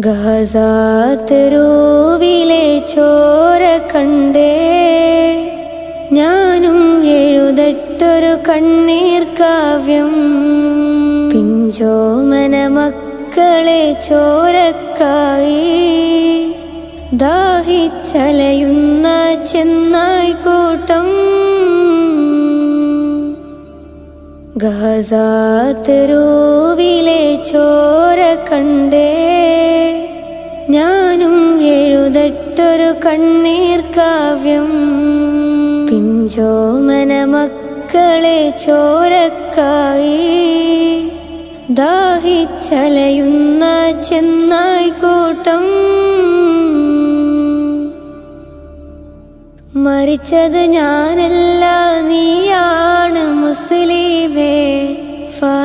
ഗഹസാതെരുവിലെ ചോര കണ്ടേ. ഞാനും എഴുതട്ടൊരു കണ്ണീർ കാവ്യം. പിഞ്ചോമന മക്കളെ ചോരക്കായി. ദാഹിച്ചലയുന്ന ചെന്നായിക്കൂട്ടം ഗഹസാതെരുവിലെ ചോര കണ്ടേ. ഞാനും എഴുതട്ടൊരു കണ്ണീർ കാവ്യം. പിഞ്ചോമന മക്കളെ ചോരക്കായി. ദാഹിച്ചലയുന്ന ചെന്നായിക്കൂട്ടം മരിച്ചത് ഞാനല്ല നീയാണ് മുസ്ലിമേ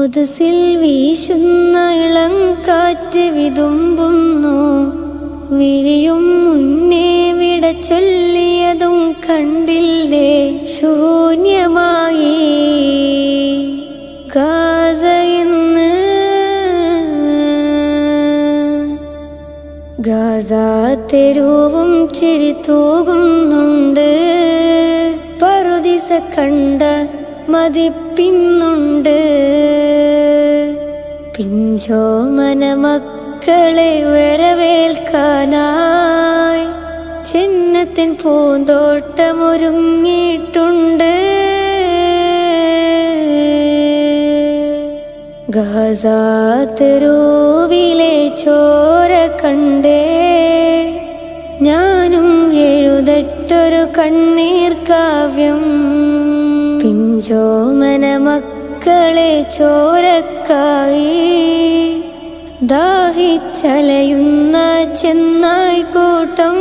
കൊതുസിൽ വീശുന്ന ഇളം കാറ്റ് വിതുമ്പുന്നു. വിരിയും മുന്നേ വിട ചൊല്ലിയതും കണ്ടില്ലേ? ശൂന്യമായി. ഗാസ ഇന്ന് ഗാസ തെരുവും ചിരി തൂകുന്നുണ്ട്. പറുദിസ കണ്ട മതിപ്പിന്നുണ്ട്. പിഞ്ചോമന മക്കളെ വരവേൽക്കാനായി ചിഹ്നത്തിൻ പൂന്തോട്ടമൊരുങ്ങിയിട്ടുണ്ട്. ഗസാത്തരൂവിലെ ചോര കണ്ടേ. ഞാനും എഴുതട്ടൊരു കണ്ണീർ കാവ്യം. പിഞ്ചോമന മക്കളെ ചോരക്കായി. ദാഹിച്ചലയുന്ന ചെന്നായിക്കൂട്ടം